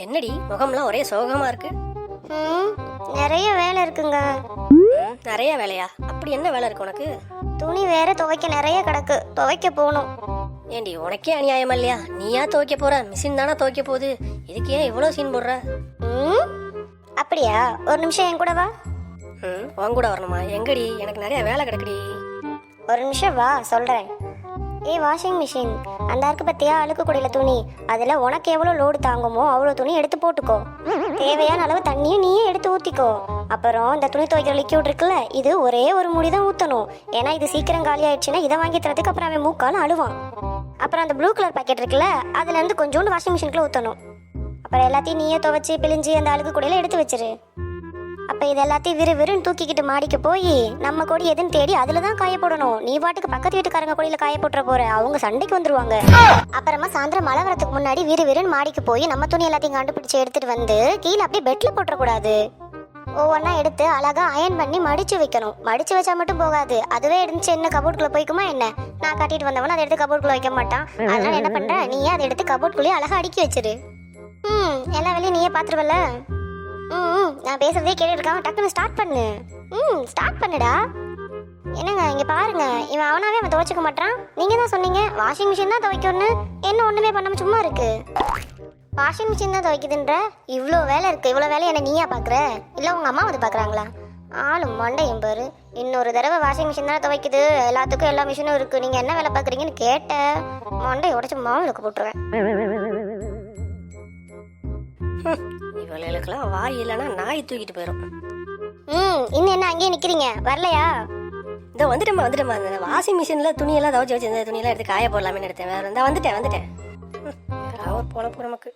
என்னடி முகம்லாம் ஒரே சோகமா இருக்கு? நிறைய வேலை இருக்குங்க. நிறைய வேலையா? அப்படி என்ன வேலை இருக்கு உனக்கு? துணி வேற துவைக்க நிறைய கிடக்கு. துவைக்க போகணும். ஏண்டி உனக்கே அநியாயம் இல்லையா? நீயா துவைக்க போற? மிஷின் தானே துவைக்க போகுது. இதுக்கு ஏன் இவ்வளோ சீன் போடுற? ம் அப்படியா? ஒரு நிமிஷம் என் கூட வா. ம் உன் கூட வரணுமா? எங்கடி? எனக்கு நிறைய வேலை கிடக்குடி. ஒரு நிமிஷம் வா சொல்றேன். ஏ வாஷிங் மிஷின் அந்த இருக்கு பத்தியா அழுக்கு குடையில துணி. அதுல உனக்கு எவ்வளவு லோடு தாங்குமோ அவ்வளவு துணி எடுத்து போட்டுக்கோ. தேவையான அளவு தண்ணியும் நீயே எடுத்து ஊத்திக்கோ. அப்புறம் இந்த துணி துவைக்கிற லிக்யூட் இருக்குல்ல இது ஒரே ஒரு முடி தான் ஊத்தணும். ஏன்னா இது சீக்கிரம் காலி ஆயிடுச்சுன்னா இதை வாங்கி தரதுக்கு அப்புறம் அவன் மூக்கால அழுவான். அப்புறம் அந்த ப்ளூ கலர் பாக்கெட் இருக்குல்ல அதுல இருந்து கொஞ்சோண்டு வாஷிங் மிஷினுக்குள்ள ஊத்தணும். அப்புறம் எல்லாத்தையும் நீயே துவைச்சி பிழிஞ்சு அந்த அழுக்கு குடையில எடுத்து வச்சிரு. அப்போ இது எல்லாத்தையும் விறு விறுன்னு தூக்கிக்கிட்டு மாடிக்கு போய் நம்ம கொடி எதுன்னு தேடி அதில் தான் காய போடணும் நீ பாட்டுக்கு பக்கத்து வீட்டுக்காரங்க கொடியில் காய போட்டுற போற. அவங்க சண்டைக்கு வந்துருவாங்க. அப்புறமா சாயந்தரம் மழை வரத்துக்கு முன்னாடி விறு விறுன்னு மாடிக்கு போய் நம்ம துணி எல்லாத்தையும் கண்டுபிடிச்சு எடுத்துட்டு வந்து கீழே அப்படியே பெட்டில் போட்டுறக்கூடாது. ஒவ்வொன்றா எடுத்து அழகா அயன் பண்ணி மடிச்சு வைக்கணும். மடிச்சு வச்சா மட்டும் போகாது. அதுவே இருந்துச்சு என்ன கபோர்டுக்குள்ளே போய்க்குமா என்ன? நான் கட்டிட்டு வந்தவன அதை எடுத்து கபோர்டுக்குள்ளே வைக்க மாட்டான். அதனால என்ன பண்ற? நீயே அதை எடுத்து கபோர்டுக்குள்ளேயே அழகா அடுக்கி வச்சிரு. ம் எல்லா வேலையும் நீயே பாத்துருவல்ல? நான் பேசுறதே கேட்டுருக்கான் டக்குன்னு ஸ்டார்ட் பண்ணு. ம் ஸ்டார்ட் பண்ணுடா. என்னங்க இங்க பாருங்க. இவன் அவனாவே அவன் துவைச்சுக்க மாட்டான் நீங்க தான் சொன்னீங்க வாஷிங் மிஷின் தான் துவைக்கணும்னு. என்ன ஒண்ணுமே பண்ணாம சும்மா இருக்கு. வாஷிங் மிஷின் தான் துவைக்குதுன்ற? இவ்வளோ வேலை இருக்கு. இவ்வளோ வேலை என்ன நீயா பாக்குற? இல்ல உங்க அம்மா வந்து பாக்குறாங்களா? ஆளும் மண்டையும் பாரு. இன்னொரு தடவை வாஷிங் மிஷின் தானே துவைக்குது. எல்லாத்துக்கும் எல்லா மிஷினும் இருக்கு. நீங்க என்ன வேலை பாக்குறீங்கன்னு கேட்ட மண்டை உடச்சு மாவுளுக்கு போட்டுருவேன். இவளுக்கெல்லாம் வாய் இல்லைன்னா நாய் தூக்கிட்டு போயிடும் ம் இன்னும் என்ன அங்கேயே நிக்கிறீங்க? வரலையா? இதோ வந்துட்டேம்மா வந்துட்டேம்மா. அந்த வாஷிங் மிஷினில் துணியெல்லாம் துவச்சி வச்சிருந்த துணியெல்லாம் எடுத்து காய போடலாமே எடுத்தேன். வேற இருந்தா வந்துட்டேன் வந்துட்டேன். அவர் போன போகிற நமக்கு